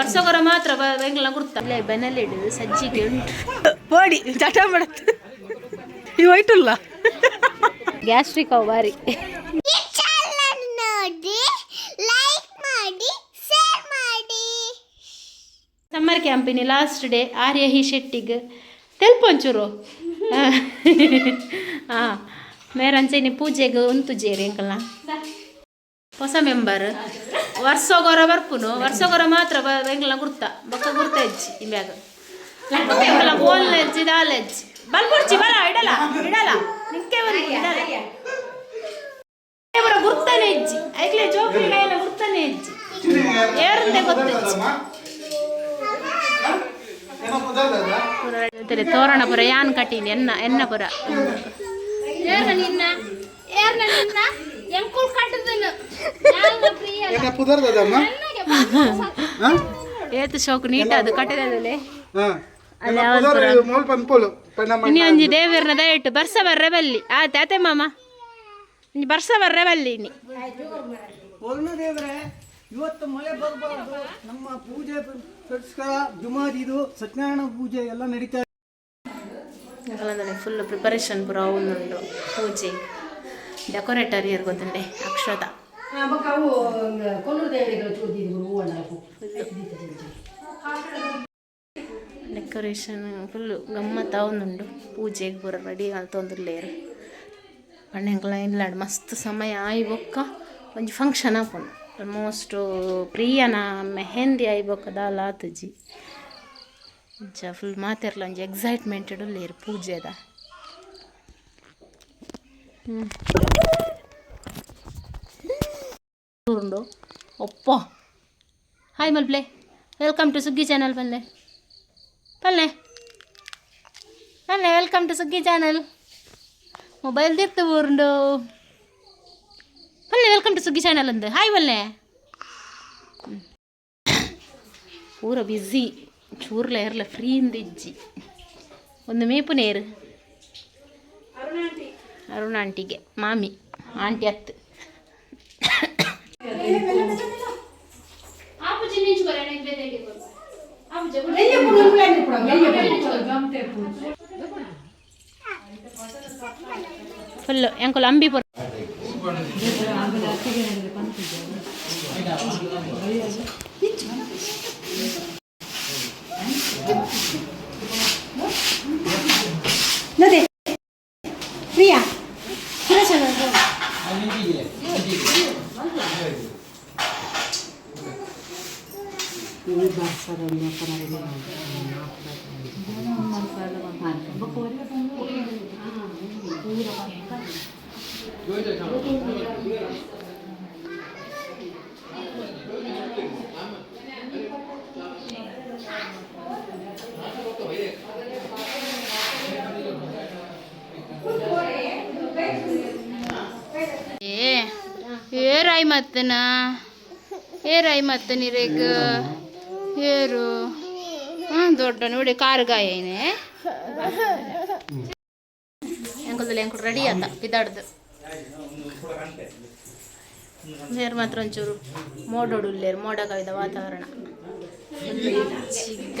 ವರ್ಷಗೊರ ಮಾತ್ರ ಬೆಂಗ್ಲ ಗುರ್ತ. ಇಲ್ಲೇ ಬೆನಲಿಡು ಸಜ್ಜಿಗೆ ಉಂಟು. ಪೋಡಿ ಚಟ ಮಾಡುತ್ತೆ. ಇವು ಐಟಲ್ಲ ಗ್ಯಾಸ್ಟ್ರಿಕ್ ಅವು ಬಾರಿ ನೋಡಿ ಲೈಕ್ ಮಾಡಿ ಶೇರ್ ಮಾಡಿ. ಸಮ್ಮರ್ ಕ್ಯಾಂಪಿನಿ ಲಾಸ್ಟ್ ಡೇ ಆರ್ಯ ಹಿ ಶೆಟ್ಟಿಗೆ ತೆಲ್ಪಂಚೂರು ಹಾಂ ಮೇರಂಚೆನಿ ಪೂಜೆಗೆ ಉಂತು ಜೇರಿ ಅಂಕಲ್ನ ಹೊಸ ಮೆಂಬರ್ ವರ್ಷಗೊರ ಬರ್ಪುನು ವರ್ಷಗೊರ ಮಾತ್ರ ಬೆಂಗ್ಲ ಗುರ್ತ ಬೊಕ್ಕ ಗುರ್ತ ಹೆಜ್ಜಿ ಇಮ್ಯಾಗ ಎಂಕಲ ಗೋಲ್ ಹೆಜ್ಜಿ ದಾಲ್ ಹೆಜ್ಜಿ. ಬಲ್ಬುಡ್ಚಿ ಬಲ ಇಡಲ ಇಡಲ ನಿಂಕೆ ಒಂದು ಇಡಲ ಗುರ್ತನೆ ಹೆಜ್ಜಿ. ಐಕ್ಲೆ ಜೋಪಿ ಕೈಲ ಗುರ್ತನೆ ಹೆಜ್ಜಿ. ಏರಂದೆ ಗೊತ್ತೆ ತೋರಣಪುರ ತೋರಣ ಪುರ ಯಾನ್ ಕಟೀನಿ ಎನ್ನ ಎನ್ನಪುರ ಏರ್ನ ನಿನ್ನ ಏರ್ನ ನಿನ್ನ. ಏತು ಶೋಕು ನೀಟ ಅದು ಕಟ್ಟಿದಲ್ಲಿ ಅಲ್ಲ ಮೋಲ್ ಪನ್ಪೋಲು ಪೆಣ್ಣಮ್ಮ ಇನಿ ಒಂಜಿ ದೇವರನ ದಯವಿಟ್ಟು ಬರ್ಸ ಬರ್ರೆ ಬಲ್ಲಿ. ಆ ಆತೆ ಮಾಮ. ಬರ್ಸ ಬರ್ರೆ ಬಲ್ಲಿ ದೇವ್ರೆ ಇವತ್ತು ಮಳೆ ಬರಬಾರ್ದು. ನಮ್ಮ ಪೂಜೆ ಜುಮಾದಿದು ಸತ್ಯನಾರಾಯಣ ಪೂಜೆ ಎಲ್ಲ ನಡೀತಾ ಫುಲ್ ಪ್ರಿಪರೇಷನ್ ಪೂರ ಉಂಟು ಪೂಜೆ. ಡೆಕೋರೇಟರ್ ಡೆಕೋರೇಷನ್ ಫುಲ್ ಗಮ್ಮತ್ ಅವನುಂಡು ಪೂಜೆಗೆ ಪೂರ ರೆಡಿ ತೊಂದ್ರಲೇರು ಪಣ್ಣೆಂಕ್ಲ ಇಲ್ಲ ಮಸ್ತ್ ಸಮಯ ಆಯ್ ಬೊಕ್ಕ ಒಂಜಿ ಫಂಕ್ಷನ್ ಆಪುಂಡು ಆಲ್ಮೋಸ್ಟ್ ಪ್ರಿಯನ ಮೆಹೆಂದಿ ಆಯ್ ಬೊಕ್ಕ ದಾಲ ಆತುಜಿ. ಜ ಫುಲ್ ಮಾತಿರ್ಲ ಒಂಜಿ ಎಕ್ಸೈಟ್ಮೆಂಟ್ ಇಡಲೇರು ಪೂಜೆದ. ಉಂಡು ಒಪ್ಪ hi ಮಲ್ಪ್ಲೆ welcome to Suggi channel ಪಲ್ಲೆ ಪಲ್ಲೆ ಪಲ್ಲೆ welcome to Suggi channel mobile ತಿರ್ತು ಉಂಡು ಪಲ್ಲೆ ವೆಲ್ಕಮ್ ಟು ಸುಗ್ಗಿ ಚಾನಲ್ ಅಂದು ಹಾಯ್ ಪಲ್ಲೆ ಪೂರ ಬ್ಯುಸಿ ಚೂರ್ಲ ಇರಲ ಫ್ರೀ ಇಂದಿಜ್ಜಿ ಒಂದು ಮೇಪು ನೇರು ಅರುಣ ಆಂಟಿಗೆ ಮಾಮಿ ಆಂಟಿ ಅತ್ತು ಫುಲ್ ಎಂಕಲ್ ಅಂಬಿಪುರ ಪ್ರಿಯಾ የሚባሰረኛ ከመረጃ ఏ రాయి మత్తనా ఏ రాయి మత్తని రేగు ಏರು ಹಾಂ ದೊಡ್ಡ ನೋಡಿ ಕಾರ್ಗಾಯ ಏನೇ ಎಂಕಲ್ದಲ್ಲಿ ಹೆಂಗ್ ರೆಡಿ ಅಂತ ಬಿದ್ದಾಡ್ದು ಬೇರೆ ಮಾತ್ರ ಒಂಚೂರು ಮೋಡೋಡುಲ್ಲೇರು ಮೋಡ ಕವಿದ ವಾತಾವರಣ ಚಿಗ್ಗ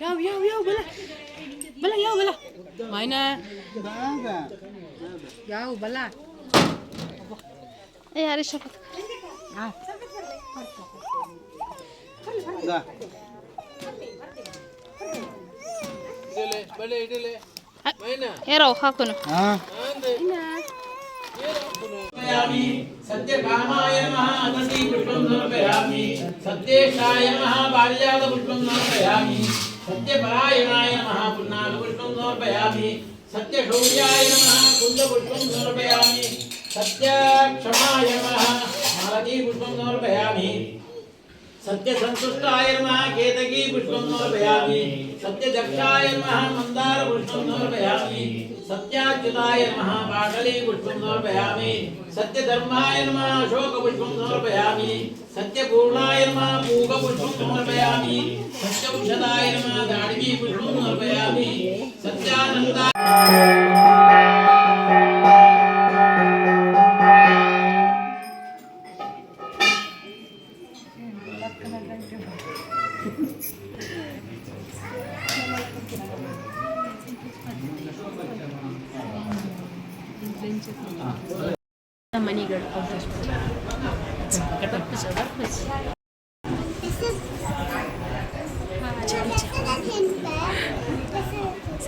ياو ياو ياو بلا بلا ياو بلا ماينا ياو بلا إيه هاري شفتك ఏరో హాకును సత్యకామాయ మహానదీ పుష్పం సమర్పయామి సత్యేషాయ మహాబాల్యాద పుష్పం సమర్పయామి सत्यपरायणाय नमः पुन्नाग पुष्पं समर्पयामि। सत्यशौर्याय नमः कुन्दपुष्पं समर्पयामि। सत्यक्षमाय नमः मालती पुष्पं समर्पयामि। सत्यसन्तुष्टाय नमः केतकी पुष्पं समर्पयामि। सत्यदक्षाय नमः मन्दार पुष्पं समर्पयामि। सत्याच्युताय नमः पाटली पुष्पं समर्पयामि। सत्यधर्माय नमः, अशोकपुष्पं समर्पयामि। सत्यपूर्णाय नमः पूगपुष्पं समर्पयामि सत्यौषधाय नमः दाडिमी पुष्पं समर्पयामि सत्यानन्दाय ಮನಿಗಳು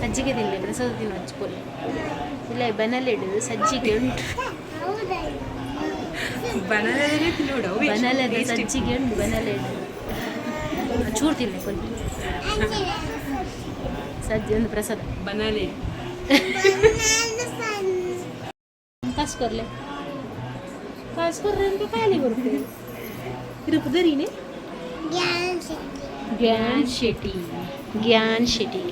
ಬರ್ಪಿಸ ಬರ್ಪಿಸ ಸಜ್ಜಿಗೆ ತಿನ್ಲಿ ಪ್ರಸಾದ ತಿನ್ನು ಹಚ್ಕೊಳ್ಳಿ ಇಲ್ಲ ಬನಲ್ಲಿ ಇಡುದು ಸಜ್ಜಿಗೆ ಉಂಟು ಬನಲದ ಸಜ್ಜಿಗೆ ಉಂಟು ಬನಲೆ ಇಡು ಚೂರು ತಿನ್ಲಿ ಕೊಂಚ ಸಜ್ಜಿ ಒಂದು ಪ್ರಸಾದ ಬನಾನೆ ಕಾಸ್ಕೊರ್ಲೆ ಕಾಸ್ಕೊರ್ರೆ ಅಂತ ಖಾಲಿ ಬರುತ್ತೆ ಇರುಪುದರಿನೇ ಜ್ಞಾನ್ ಶೆಟ್ಟಿ ಜ್ಞಾನ್ ಶೆಟ್ಟಿ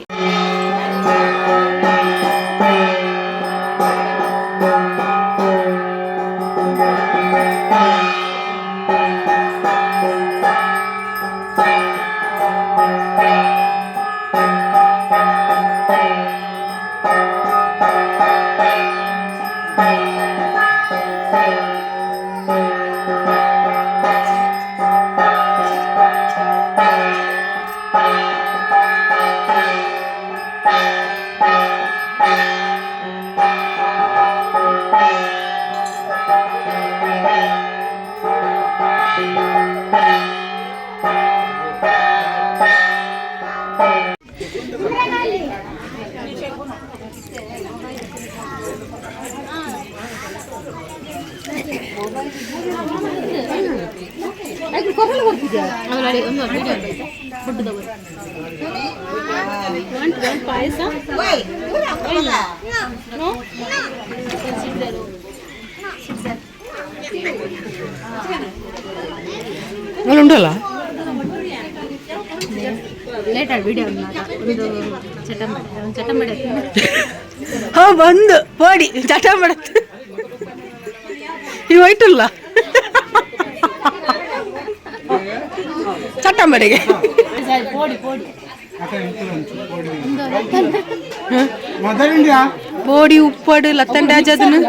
ಪಾಯಸ no consider ಅಲ್ಲಿ ಉಂಟಲ್ಲ ಲೇಟ್ ಆಗಿ ವಿಡಿಯೋ ಒಂದು ಚಟಂಬಡಿ ಒಂದು ಚಟಂಬಡಿ ಹಾ ಬಂದು ಪೋಡಿ ಚಟ ಮಾಡತ್ ಇವು ಐಟಲ್ಲ ಚಟ್ಟಂಬಡಿಗೆ ಪೋಡಿ ಪೋಡಿ ಮದರ್ ಇಂಡಿಯಾ ಪೋಡಿ ಉಪ್ಪಡು ಲತ್ತಂಡ ಅದನ್ನು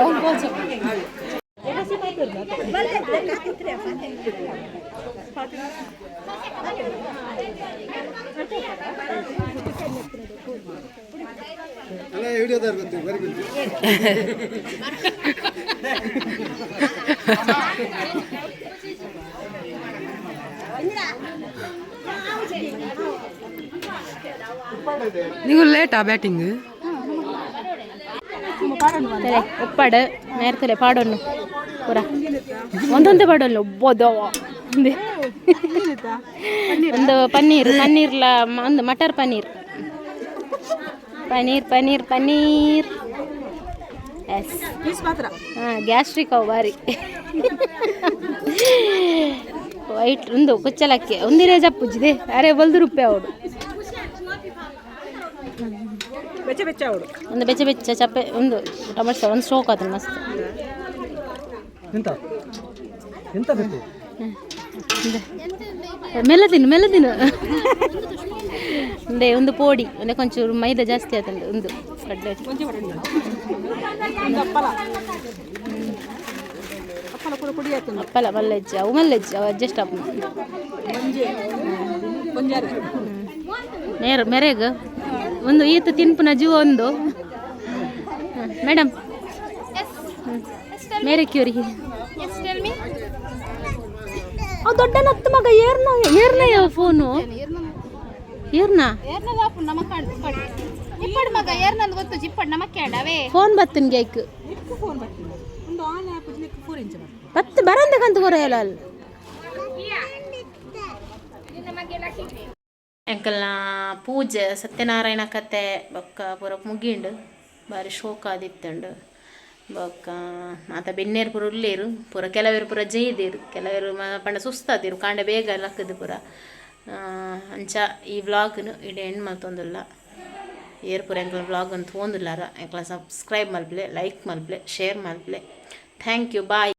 ಅಲ್ಲ ಹಿಡಿಯೋದಾರ ನೀವು ಲೇಟಾ ಬ್ಯಾಟಿಂಗ್ ಒಪ್ಪಾಡು ನೇರ್ತಲೆ ಪಾಡೋನು ಪೂರ ಒಂದೊಂದೇ ಪಾಡೋಲ್ಲ ಒಬ್ಬೋದವ ಒಂದೇ ಒಂದು ಪನ್ನೀರ್ ಪನ್ನೀರ್ಲ ಒಂದು ಮಟರ್ ಪನ್ನೀರ್ ಪನ್ನೀರ್ ಪನ್ನೀರ್ ಪನ್ನೀರ್ ಎಸ್ ಹಾಂ ಗ್ಯಾಸ್ಟ್ರಿಕ್ ಅವು ಬಾರಿ ವೈಟ್ ಒಂದು ಕುಚ್ಚಲಕ್ಕಿ ಒಂದಿರೇ ಜಪ್ಪುಜ್ಜಿದೆ ಅರೆ ಬಲ್ದು ರುಪ್ಪೆ ಅವಳು ಬೆಚ್ಚ ಬೆಚ್ಚ ಅವಳು ಒಂದು ಬೆಚ್ಚ ಬೆಚ್ಚ ಚಪ್ಪೆ ಒಂದು ಟೊಮೆಟೊ ಒಂದು ಸ್ಟೋಕ್ ಅದು ಮಸ್ತ್. ಎಂತ? ಎಂತ ಬೇಕು ಮೆಲ್ಲ ತಿನ್ನು ಮೆಲ್ಲ ತಿನ್ನು ಒಂದೇ ಒಂದು ಪೋಡಿ ಒಂದೇ ಕೊಂಚೂರು ಮೈದಾ ಜಾಸ್ತಿ ಆಯ್ತು ಒಂದು ಕಡ್ಲೆ. ಅಪ್ಪಲ ಮಲ್ಲೆಜ್ಜ ಅವು ಮಲ್ಲೆಜ್ಜ ಅವು ಅಡ್ಜಸ್ಟ್ ಅಪ್ಪ ನೇರ ಮೆರೆಗ. ಒಂದು ಈತ ತಿನ್ಪುನ ಜೀವ ಒಂದು. ಮೇಡಮ್. ಮೇರೆ ಕ್ಯೂರಿ. ಅವ್ ದೊಡ್ಡ ನತ್ತು ಮಗ ಏರ್ನ ಏರ್ನ ಯಾವ ಫೋನು. ಏರ್ನ? ಇಪ್ಪಡು ಮಗ ಯಾರು ನಂದು ಗೊತ್ತು ಚಿಪ್ಪಡ್ ನಮಕ್ಕೆ ಅಡವೇ ಫೋನ್ ಬತ್ತನ್ ಗೈಕ್ ಒಂದು ಆನ್ ಕಂತ ಇಂಚ್ ಬರ್ತದೆ ಎಂಕಲ್ನ ಪೂಜೆ, ಸತ್ಯನಾರಾಯಣ ಕತೆ, ಬೊಕ್ಕ ಪೂರ ಮುಗಿಂಡು ಬಾರಿ ಶೋಕ ಆದಿತ್ತಂಡು ಬೊಕ್ಕ ಮಾತ ಬೆನ್ನೇರು ಪೂರ ಉಲ್ಲೇರು, ಪೂರ ಕೆಲವರು ಪೂರ ಜೈದೇರು, ಕೆಲವರು ಪಂಡ ಸುಸ್ತಾದಿರು, ಕಾಂಡೆ ಬೇಗ ಲಕ್ಕದು ಪೂರ. ಅಂಚ ಈ ವ್ಲಾಗ್ನು ಇಡೀ ಎಂಡ್ ಮಲ್ತೊಂದುಲ್ಲ ಏರ್ ಪೂರ ಎಂಕಲ್ ವ್ಲಾಗ್ ಅಂತ ತೊಂದಿಲ್ಲಾರ. ಎಂಕಲ ಸಬ್ಸ್ಕ್ರೈಬ್ ಮಲ್ಪ್ಲೆ, ಲೈಕ್ ಮಲ್ಪ್ಲೆ, ಶೇರ್ ಮಲ್ಪ್ಲೆ. Thank you, bye.